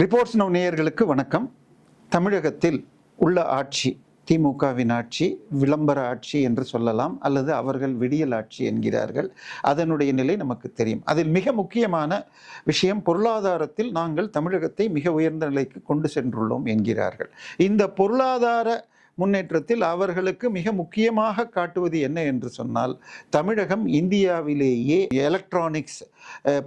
Reports no நேயர்களுக்கு வணக்கம். தமிழகத்தில் உள்ள ஆட்சி திமுகவின் ஆட்சி விளம்பர ஆட்சி என்று சொல்லலாம் அல்லது அவர்கள் விடியல் ஆட்சி என்கிறார்கள் அதனுடைய நிலை நமக்கு தெரியும். அதில் மிக முக்கியமான விஷயம் பொருளாதாரத்தில் நாங்கள் தமிழகத்தை மிக உயர்ந்த நிலைக்கு கொண்டு சென்றுள்ளோம் என்கிறார்கள். இந்த பொருளாதார முன்னேற்றத்தில் அவர்களுக்கு மிக முக்கியமாக காட்டுவது என்ன என்று சொன்னால் தமிழகம் இந்தியாவிலேயே எலக்ட்ரானிக்ஸ்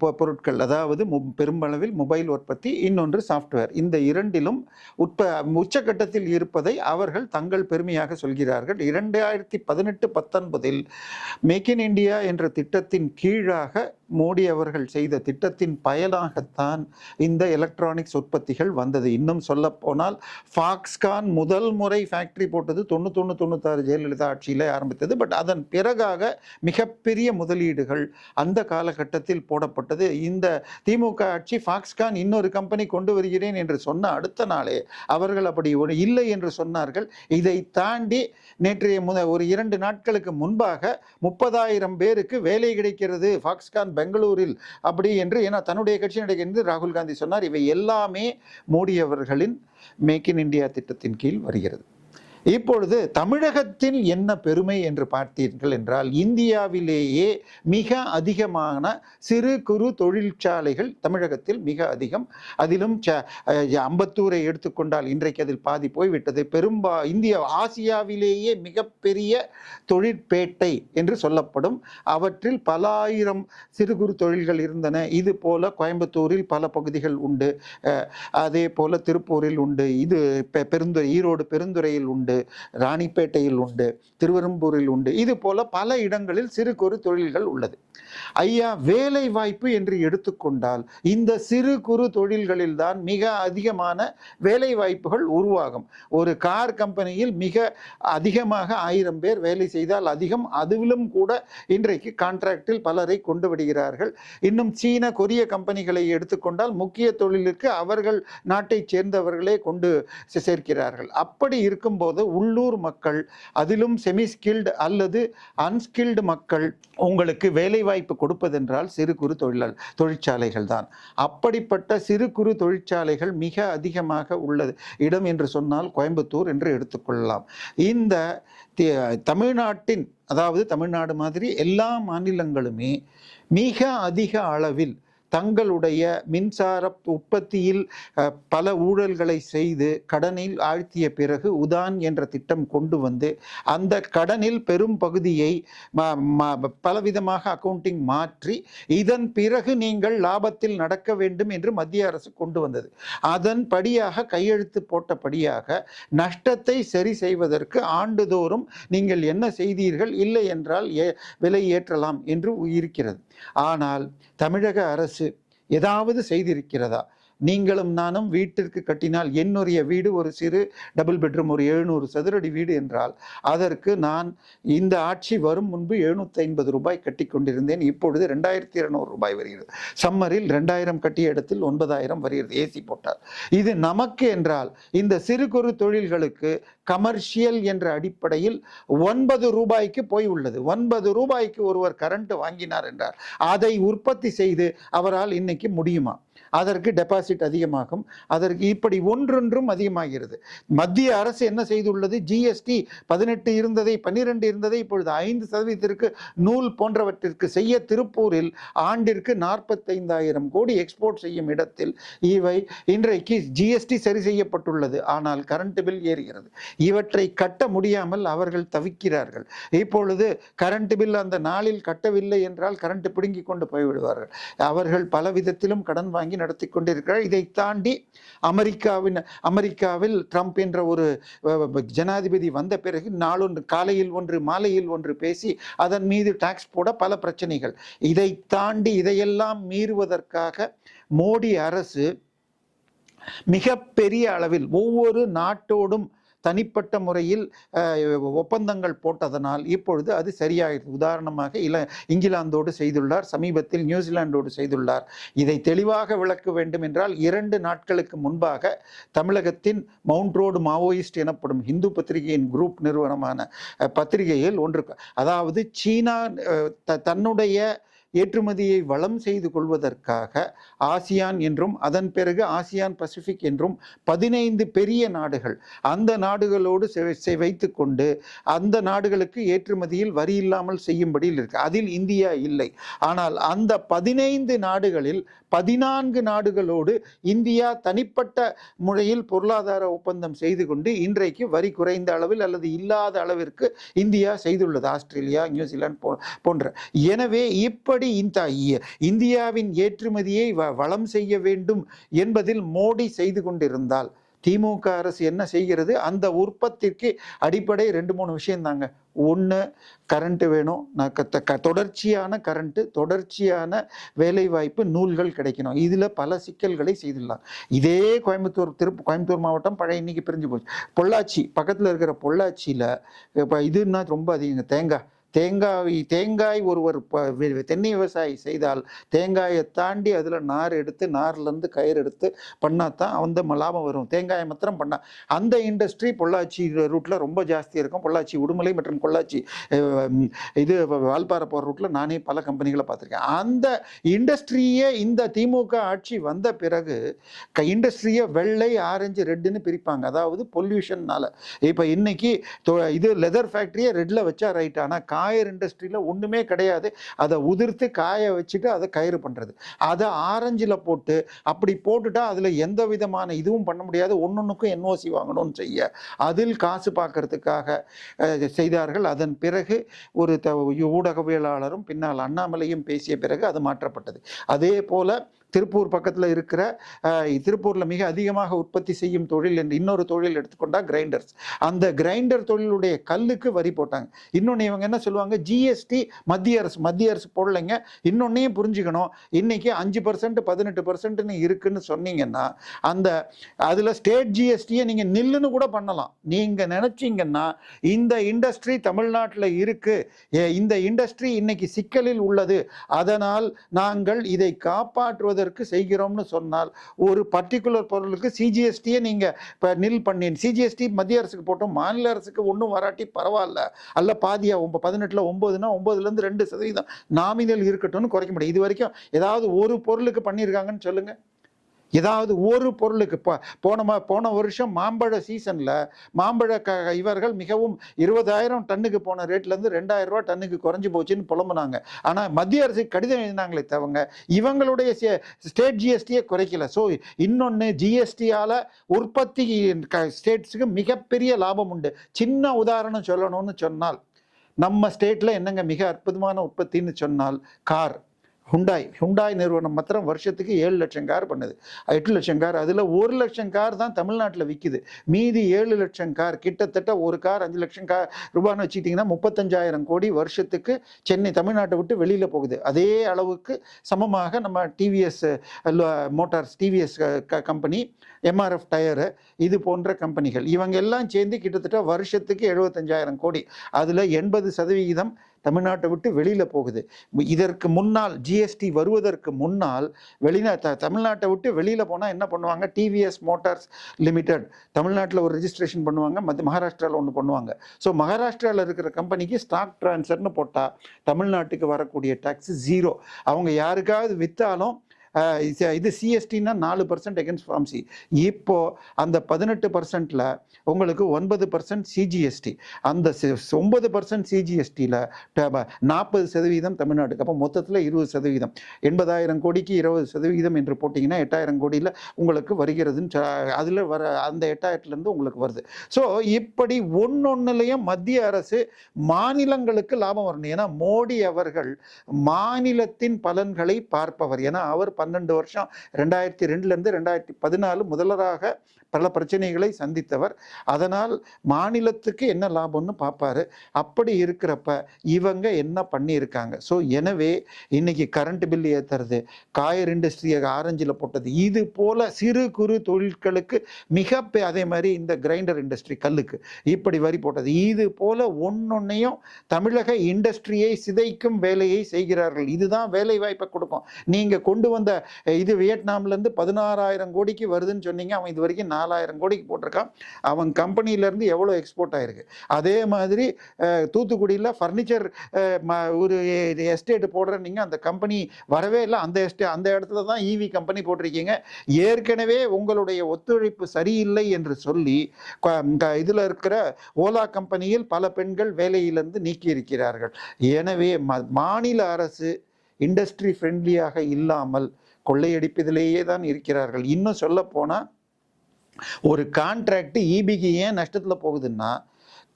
பொ- பொருட்கள் அதாவது மு- பெரும்பளவில் மொபைல் உற்பத்தி இன்னொன்று சாஃப்ட்வேர் இந்த இரண்டிலும் உட்ப உச்சகட்டத்தில் இருப்பதை அவர்கள் தங்கள் பெருமையாக சொல்கிறார்கள். இரண்டாயிரத்தி பதினெட்டு பத்தொன்பதில் மேக் இன் இந்தியா என்ற திட்டத்தின் கீழாக மோடி அவர்கள் செய்த திட்டத்தின் பயனாகத்தான் இந்த எலக்ட்ரானிக்ஸ் உற்பத்திகள் வந்தது. இன்னும் சொல்ல போனால் ஃபாக்ஸ்கான் முதல் முறை ஃபேக்டரி போட்டது தொண்ணூத்தொன்று தொண்ணூத்தாறு ஜெயலலிதா ஆட்சியில் ஆரம்பித்தது. பட் அதன் பிறகாக மிகப்பெரிய முதலீடுகள் அந்த காலகட்டத்தில் போடப்பட்டது. இந்த திமுக ஆட்சி ஃபாக்ஸ்கான் இன்னொரு கம்பெனி கொண்டு வருகிறேன் என்று சொன்ன அடுத்த நாளே அவர்கள் அப்படி ஒரு இல்லை என்று சொன்னார்கள். இதை தாண்டி நேற்றைய முத ஒரு இரண்டு நாட்களுக்கு முன்பாக முப்பதாயிரம் பேருக்கு வேலை கிடைக்கிறது ஃபாக்ஸ்கான் பெங்களூரில் அப்படி என்று ஏன்னா தன்னுடைய கட்சி நடக்கிறது ராகுல் காந்தி சொன்னார். இவை எல்லாமே மோடி அவர்களின் மேக் இன் இந்தியா திட்டத்தின் கீழ் வருகிறது. இப்பொழுது தமிழகத்தில் என்ன பெருமை என்று பார்த்தீர்கள் என்றால் இந்தியாவிலேயே மிக அதிகமான சிறு குறு தொழிற்சாலைகள் தமிழகத்தில் மிக அதிகம். அதிலும் ச அம்பத்தூரை எடுத்துக்கொண்டால் இன்றைக்கு அதில் பாதி போய்விட்டது. பெரும்பா இந்தியா ஆசியாவிலேயே மிகப்பெரிய தொழிற்பேட்டை என்று சொல்லப்படும். அவற்றில் பல ஆயிரம் சிறு குறு தொழில்கள் இருந்தன. இது போல கோயம்புத்தூரில் பல பகுதிகள் உண்டு. அதே போல திருப்பூரில் உண்டு. இது பெ- பெருந்துறை ஈரோடு பெருந்துறையில் உண்டு. ராணிப்பேட்டையில் உண்டு திருவெரும்பூரில் உண்டு. இது போல பல இடங்களில் சிறு குறு தொழில்கள் உள்ளது. ஐயா வேலை வாய்ப்பு என்று எடுத்துக்கொண்டால் இந்த சிறு குறு தொழில்களில் தான் மிக அதிகமான வேலை வாய்ப்புகள் உருவாகும். ஒரு கார் கம்பெனியில் மிக அதிகமாக ஆயிரம் பேர் வேலை செய்தால் அதிகம் அதுவிலும் கூட இன்றைக்கு கான்ட்ராக்டில் பலரை கொண்டு விடுகிறார்கள். இன்னும் சீன கொரிய கம்பெனிகளை எடுத்துக்கொண்டால் முக்கிய தொழிலுக்கு அவர்கள் நாட்டைச் சேர்ந்தவர்களே கொண்டு சேர்க்கிறார்கள். அப்படி இருக்கும்போது உள்ளூர் மக்கள் அதிலும் செமி ஸ்கில்டு அல்லது அன்ஸ்கில்டு மக்கள் உங்களுக்கு வேலை வாய்ப்பு கொடுப்பதென்றால் சிறு குறு தொழிலாளர் தொழிற்சாலைகள் தான். அப்படிப்பட்ட சிறு குறு தொழிற்சாலைகள் மிக அதிகமாக உள்ளது. இடம் என்று சொன்னால் கோயம்புத்தூர் என்று எடுத்துக்கொள்ளலாம். இந்த தமிழ்நாட்டின் அதாவது தமிழ்நாடு மாதிரி எல்லா மாநிலங்களுமே மிக அதிக அளவில் தங்களுடைய மின்சார உற்பத்தியில் பல ஊழல்களை செய்து கடனில் ஆழ்த்திய பிறகு உதான் என்ற திட்டம் கொண்டு வந்து அந்த கடனில் பெரும் பகுதியை ம- பலவிதமாக அக்கவுண்டிங் மாற்றி இதன் பிறகு நீங்கள் லாபத்தில் நடக்க வேண்டும் என்று மத்திய அரசு கொண்டு வந்தது. அதன் படியாக கையெழுத்து போட்டபடியாக நஷ்டத்தை சரி செய்வதற்கு ஆண்டுதோறும் நீங்கள் என்ன செய்தீர்கள்? இல்லை என்றால் ஏ விலை ஏற்றலாம் என்று இருக்கிறது. ஆனால் தமிழக அரசு ஏதாவது செய்திருக்கிறதா? நீங்களும் நானும் வீட்டிற்கு கட்டினால் என்னுடைய வீடு ஒரு சிறு டபுள் பெட்ரூம் ஒரு எழுநூறு சதுரடி வீடு என்றால் அதற்கு நான் இந்த ஆட்சி வரும் முன்பு எழுநூற்றி ஐம்பது ரூபாய் கட்டி கொண்டிருந்தேன். இப்பொழுது ரெண்டாயிரத்தி இருநூறு ரூபாய் வருகிறது. சம்மரில் ரெண்டாயிரம் கட்டிய இடத்தில் ஒன்பதாயிரம் வருகிறது. ஏசி போட்டால். இது நமக்கு என்றால் இந்த சிறு குறு தொழில்களுக்கு கமர்ஷியல் என்ற அடிப்படையில் ஒன்பது ரூபாய்க்கு போய் உள்ளது. ஒன்பது ரூபாய்க்கு ஒருவர் கரண்ட் வாங்கினார் என்றார். அதை உற்பத்தி செய்து அவரால் இன்னைக்கு முடியுமா? அதற்கு டெபாசிட் அதிகமாகும். அதற்கு இப்படி ஒன்றொன்றும் அதிகமாகிறது. மத்திய அரசு என்ன செய்துள்ளது? ஜிஎஸ்டி பதினெட்டு இருந்ததை பன்னிரெண்டு இருந்ததை இப்பொழுது ஐந்து சதவீதத்திற்கு நூல் போன்றவற்றிற்கு செய்ய திருப்பூரில் ஆண்டிற்கு நாற்பத்தைந்தாயிரம் கோடி எக்ஸ்போர்ட் செய்யும் இடத்தில் இவை இன்றைக்கு ஜிஎஸ்டி சரி செய்யப்பட்டுள்ளது. ஆனால் கரண்ட் பில் ஏறுகிறது. இவற்றை கட்ட முடியாமல் அவர்கள் தவிக்கிறார்கள். இப்பொழுது கரண்ட் பில் அந்த நாளில் கட்டவில்லை என்றால் கரண்ட் பிடுங்கி கொண்டு போய்விடுவார்கள். அவர்கள் பல விதத்திலும் கடன் வாங்கி நடத்தி கொண்டிருக்கிறார் இதை தாண்டி அமெரிக்காவின் அமெரிக்காவில் ட்ரம்ப் என்ற ஒரு ஜனாதிபதி வந்த பிறகு நாளொன்று காலையில் ஒன்று மாலையில் ஒன்று பேசி அதன் மீது டாக்ஸ் போட பல பிரச்சனைகள். இதை தாண்டி இதையெல்லாம் மீறுவதற்காக மோடி அரசு மிகப்பெரிய அளவில் ஒவ்வொரு நாட்டோடும் தனிப்பட்ட முறையில் ஒப்பந்தங்கள் போட்டதனால் இப்பொழுது அது சரியாகிறது உதாரணமாக இல இங்கிலாந்தோடு செய்துள்ளார் சமீபத்தில் நியூசிலாந்தோடு செய்துள்ளார். இதை தெளிவாக விளக்க வேண்டும் என்றால் இரண்டு நாட்களுக்கு முன்பாக தமிழகத்தின் மவுண்ட் ரோடு மாவோயிஸ்ட் எனப்படும் இந்து பத்திரிகையின் குரூப் நிறுவனமான பத்திரிகையில் ஒன்று அதாவது சீனா த- தன்னுடைய ஏற்றுமதியை வளம் செய்து கொள்வதற்காக ஆசியான் என்றும் அதன் பிறகு ஆசியான் பசிபிக் என்றும் பதினைந்து பெரிய நாடுகள் அந்த நாடுகளோடு செ- கொண்டு வைத்துக்கொண்டு அந்த நாடுகளுக்கு ஏற்றுமதியில் வரி இல்லாமல் செய்யும்படியில் இருக்கு. அதில் இந்தியா இல்லை. ஆனால் அந்த பதினைந்து நாடுகளில் பதினான்கு நாடுகளோடு இந்தியா தனிப்பட்ட முறையில் பொருளாதார ஒப்பந்தம் செய்து கொண்டு இன்றைக்கு வரி குறைந்த அளவில் அல்லது இல்லாத அளவிற்கு இந்தியா செய்துள்ளது. ஆஸ்திரேலியா நியூசிலாந்து போ போன்ற. எனவே இப்படி இந்த இந்தியாவின் ஏற்றுமதியை வ- வளம் செய்ய வேண்டும் என்பதில் மோடி செய்து கொண்டிருந்தால் திமுக அரசு என்ன செய்கிறது? அந்த உற்பத்திக்கு அடிப்படை ரெண்டு மூணு விஷயம் தாங்க ஒன்று கரண்ட்டு வேணும். நான் க- தொடர்ச்சியான கரண்ட்டு தொடர்ச்சியான வேலைவாய்ப்பு நூல்கள் கிடைக்கணும். இதில் பல சிக்கல்களை செய்துடலாம். இதே கோயம்புத்தூர் திருப்பு கோயம்புத்தூர் மாவட்டம் பழைய இன்னைக்கு பிரிஞ்சு போச்சு. பொள்ளாச்சி பக்கத்தில் இருக்கிற பொள்ளாச்சியில் இப்போ இதுன்னா ரொம்ப அதிகங்க. தேங்காய். தேங்காய் தேங்காய் ஒருவர் ப- தென்னை விவசாயி செய்தால் தேங்காயை தாண்டி அதில் நார் எடுத்து நார்லேருந்து கயிறு எடுத்து பண்ணால் தான் அந்த லாபம் வரும். தேங்காயை மாத்திரம் பண்ணால் அந்த இண்டஸ்ட்ரி பொள்ளாச்சி ரூட்டில் ரொம்ப ஜாஸ்தி இருக்கும். பொள்ளாச்சி உடுமலை மற்றும் பொள்ளாச்சி இது வால்பாறை போகிற ரூட்டில் நானே பல கம்பெனிகளை பார்த்துருக்கேன். அந்த இண்டஸ்ட்ரியே இந்த திமுக ஆட்சி வந்த பிறகு க இண்டஸ்ட்ரியை வெள்ளை ஆரஞ்சு ரெட்டுன்னு பிரிப்பாங்க. அதாவது பொல்யூஷன்னால் இப்போ இன்னைக்கு தொ- இது லெதர் ஃபேக்ட்ரியை ரெட்டில் வச்சா ரைட் ஆனால் ஆயர் இண்டஸ்ட்ரியில் ஒன்றுமே கிடையாது. அதை உதிர்த்து காய வச்சுட்டு அதை கயிறு பண்ணுறது அதை ஆரஞ்சில் போட்டு அப்படி போட்டுட்டா அதில் எந்த விதமான இதுவும் பண்ண முடியாது. ஒன்றொன்றுக்கும் என்ஓசி வாங்கணும்னு செய்ய. அதில் காசு பார்க்கறதுக்காக செய்தார்கள். அதன் பிறகு ஒரு த ஊடகவியலாளரும் பின்னால் அண்ணாமலையும் பேசிய பிறகு அது மாற்றப்பட்டது. அதே போல் திருப்பூர் பக்கத்தில் இருக்கிற திருப்பூரில் மிக அதிகமாக உற்பத்தி செய்யும் தொழில் என்று இன்னொரு தொழில் எடுத்துக்கொண்டால் கிரைண்டர்ஸ் அந்த கிரைண்டர் தொழிலுடைய கல்லுக்கு வரி போட்டாங்க. இன்னொன்று இவங்க என்ன சொல்லுவாங்க? ஜிஎஸ்டி மத்திய அரசு மத்திய அரசு போடலைங்க. இன்னொன்னையும் புரிஞ்சுக்கணும். இன்னைக்கு அஞ்சு பர்சன்ட் பதினெட்டு பர்சன்ட்னு இருக்குன்னு சொன்னீங்கன்னா அந்த அதில் ஸ்டேட் ஜிஎஸ்டியை நீங்கள் நில்லுன்னு கூட பண்ணலாம். நீங்கள் நினச்சிங்கன்னா இந்த இண்டஸ்ட்ரி தமிழ்நாட்டில் இருக்குது இந்த இண்டஸ்ட்ரி இன்னைக்கு சிக்கலில் உள்ளது. அதனால் நாங்கள் இதை காப்பாற்றுவது செய்வதற்கு செய்கிறோம்னு சொன்னால் ஒரு பர்டிகுலர் பொருளுக்கு சிஜிஎஸ்டியை நீங்கள் இப்போ நில் பண்ணி சிஜிஎஸ்டி மத்திய அரசுக்கு போட்டோம் மாநில அரசுக்கு ஒன்றும் வராட்டி பரவாயில்ல அல்ல பாதியாக ஒம்ப பதினெட்டில் ஒம்பதுனா ஒம்பதுலேருந்து ரெண்டு சதவீதம் நாமினல் இருக்கட்டும்னு குறைக்க முடியும். இது வரைக்கும் ஏதாவது ஒரு பொருளுக்கு பண்ணியிருக்காங்கன்னு சொல்லுங்கள் ஏதாவது ஒரு பொருளுக்கு இப்போ போன போன வருஷம் மாம்பழ சீசனில் மாம்பழ க இவர்கள் மிகவும் இருபதாயிரம் டன்னுக்கு போன ரேட்லேருந்து ரெண்டாயிரம் ரூபா டன்னுக்கு குறைஞ்சி போச்சுன்னு புலம்புனாங்க. ஆனால் மத்திய அரசு கடிதம் எழுதினாங்களே தவங்க இவங்களுடைய ஸ்டேட் ஜிஎஸ்டியை குறைக்கல. ஸோ இன்னொன்று ஜிஎஸ்டியால் உற்பத்தி ஸ்டேட்ஸுக்கு மிகப்பெரிய லாபம் உண்டு. சின்ன உதாரணம் சொல்லணும்னு சொன்னால் நம்ம ஸ்டேட்டில் என்னங்க மிக அற்புதமான உற்பத்தின்னு சொன்னால் கார். ஹுண்டாய் ஹுண்டாய் நிறுவனம் மாத்திரம் வருஷத்துக்கு ஏழு லட்சம் கார் பண்ணுது. எட்டு லட்சம் கார். அதில் ஒரு லட்சம் கார் தான் தமிழ்நாட்டில் விற்கிது மீதி ஏழு லட்சம் கார் கிட்டத்தட்ட ஒரு கார் அஞ்சு லட்சம் கார் ரூபான்னு வச்சுக்கிட்டிங்கன்னா முப்பத்தஞ்சாயிரம் கோடி வருஷத்துக்கு சென்னை தமிழ்நாட்டை விட்டு வெளியில் போகுது. அதே அளவுக்கு சமமாக நம்ம TVS Motors TVS company MRF tyre இது போன்ற கம்பெனிகள் இவங்க எல்லாம் சேர்ந்து கிட்டத்தட்ட வருஷத்துக்கு எழுபத்தஞ்சாயிரம் கோடி. அதில் எண்பது சதவிகிதம் தமிழ்நாட்டை விட்டு வெளியில் போகுது. இதற்கு முன்னால் ஜிஎஸ்டி வருவதற்கு முன்னால் வெளிநா த தமிழ்நாட்டை விட்டு வெளியில் போனால் என்ன பண்ணுவாங்க? டிவிஎஸ் மோட்டார்ஸ் லிமிடெட் தமிழ்நாட்டில் ஒரு ரிஜிஸ்ட்ரேஷன் பண்ணுவாங்க மற்ற மகாராஷ்டிராவில் ஒன்று பண்ணுவாங்க. ஸோ மகாராஷ்டிராவில் இருக்கிற கம்பெனிக்கு ஸ்டாக் ட்ரான்ஸ்ஃபர்னு போட்டால் தமிழ்நாட்டுக்கு வரக்கூடிய டேக்ஸ் ஜீரோ அவங்க யாருக்காவது விற்றாலும் இது- இது சிஎஸ்டின்னா நாலு பர்சன்ட் எகென்ஸ்ட் ஃபார்ம்சி இப்போ அந்த பதினெட்டு பர்சன்ட்ல உங்களுக்கு ஒன்பது பர்சன்ட் சிஜிஎஸ்டி அந்த ஒன்பது பர்சன்ட் சிஜிஎஸ்டியில் நாற்பது சதவீதம் தமிழ்நாட்டுக்கு. அப்போ மொத்தத்தில் இருபது சதவீதம். எண்பதாயிரம் கோடிக்கு இருபது சதவீதம் என்று போட்டிங்கன்னா எட்டாயிரம் கோடியில் உங்களுக்கு வருகிறதுன்னு அதில் வர அந்த எட்டாயிரத்துலேருந்து உங்களுக்கு வருது. ஸோ இப்படி ஒன்னொன்னுலையும் மத்திய அரசு மாநிலங்களுக்கு லாபம் வரணும். ஏன்னா மோடி அவர்கள் மாநிலத்தின் பலன்களை பார்ப்பவர். ஏன்னா அவர் பன்னெண்டு வருஷம். ரெண்டாயிரத்தி ரெண்டுலேருந்து ரெண்டாயிரத்தி பதினாலு முதல்வராக பல பிரச்சனைகளை சந்தித்தவர். அதனால் மாநிலத்துக்கு என்ன லாபம்னு பார்ப்பாரு அப்படி இருக்கிறப்ப இவங்க என்ன பண்ணியிருக்காங்க? ஸோ எனவே இன்னைக்கு கரண்ட் பில் ஏற்றுறது காயர் இண்டஸ்ட்ரியை ஆரஞ்சில் போட்டது இது போல சிறு குறு தொழில்களுக்கு மிக பெ- அதே மாதிரி இந்த கிரைண்டர் இண்டஸ்ட்ரி கல்லுக்கு இப்படி வரி போட்டது. இது போல ஒன்னொன்னையும் தமிழக இண்டஸ்ட்ரியை சிதைக்கும் வேலையை செய்கிறார்கள். இதுதான் வேலை வாய்ப்பை கொடுக்கும். நீங்க கொண்டு வந்த இது வியட்நாம்லேருந்து பதினாறாயிரம் கோடிக்கு வருதுன்னு சொன்னீங்க. அவன் இது வரைக்கும் நாலாயிரம் கோடிக்கு போட்டிருக்கான். அவன் கம்பெனியிலேருந்து எவ்வளோ எக்ஸ்போர்ட் ஆயிருக்கு? அதே மாதிரி தூத்துக்குடியில் ஃபர்னிச்சர் ஒரு எஸ்டேட் போடுறீங்க அந்த கம்பெனி வரவே இல்லை. அந்த எஸ்டே அந்த இடத்துல தான் ஈவி கம்பெனி போட்டிருக்கீங்க. ஏற்கனவே உங்களுடைய ஒத்துழைப்பு சரியில்லை என்று சொல்லி இதில் இருக்கிற ஓலா கம்பெனியில் பல பெண்கள் வேலையிலிருந்து நீக்கி இருக்கிறார்கள் எனவே ம- மாநில அரசு இண்டஸ்ட்ரி ஃப்ரெண்ட்லியாக இல்லாமல் கொள்ளையடிப்பதிலேயே தான் இருக்கிறார்கள். இன்னும் சொல்ல போனால் ஒரு கான்ட்ராக்ட் ஈபிக்கு ஏன் நஷ்டத்தில் போகுதுன்னா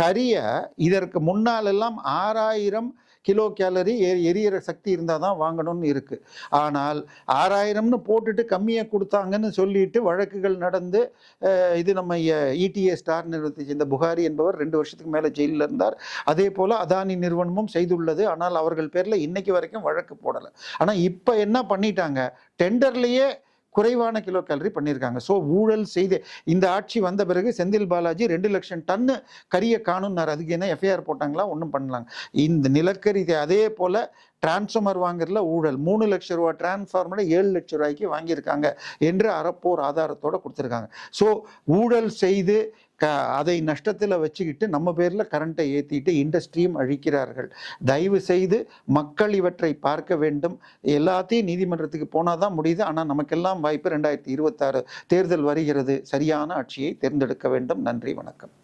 கரியை இதற்கு முன்னாலெல்லாம் ஆறாயிரம் கிலோ கேலரி எரி எரியிற சக்தி இருந்தால் தான் வாங்கணும்னு இருக்குது ஆனால் ஆறாயிரம்னு போட்டுட்டு கம்மியாக கொடுத்தாங்கன்னு சொல்லிட்டு வழக்குகள் நடந்து இது நம்ம இடிஏ ஸ்டார் நிறுவனத்தை சேர்ந்த புகாரி என்பவர் ரெண்டு வருஷத்துக்கு மேலே ஜெயிலில் இருந்தார். அதே போல் அதானி நிறுவனமும் செய்துள்ளது. ஆனால் அவர்கள் பேரில் இன்றைக்கு வரைக்கும் வழக்கு போடலை. ஆனால் இப்போ என்ன பண்ணிட்டாங்க? டெண்டர்லேயே குறைவான கிலோ கேலரி பண்ணியிருக்காங்க ஸோ ஊழல் செய்து இந்த ஆட்சி வந்த பிறகு செந்தில் பாலாஜி ரெண்டு லட்சம் டன்னு கரியை காணுன்னார் அதுக்கு என்ன எஃப்ஐஆர் போட்டாங்களா? ஒன்றும் பண்ணலாங்க. இந்த நிலக்கரி அதே போல் டிரான்ஸ்ஃபார்மர் வாங்குறதுல ஊழல். மூணு லட்ச ரூபா டிரான்ஸ்ஃபார்மரை ஏழு லட்ச ரூபாய்க்கு வாங்கியிருக்காங்க என்று அறப்போர் ஆதாரத்தோடு கொடுத்துருக்காங்க. ஸோ ஊழல் செய்து க அதை நஷ்டத்தில் வச்சுக்கிட்டு நம்ம பேரில் கரண்ட்டை ஏற்றிட்டு இண்டஸ்ட்ரியும் அழிக்கிறார்கள். தயவு செய்து மக்கள் இவற்றை பார்க்க வேண்டும். எல்லாத்தையும் நீதிமன்றத்துக்கு போனால் தான் முடியுது. ஆனால் நமக்கெல்லாம் வாய்ப்பு ரெண்டாயிரத்தி இருபத்தாறு தேர்தல் வருகிறது. சரியான ஆட்சியை தேர்ந்தெடுக்க வேண்டும். நன்றி வணக்கம்.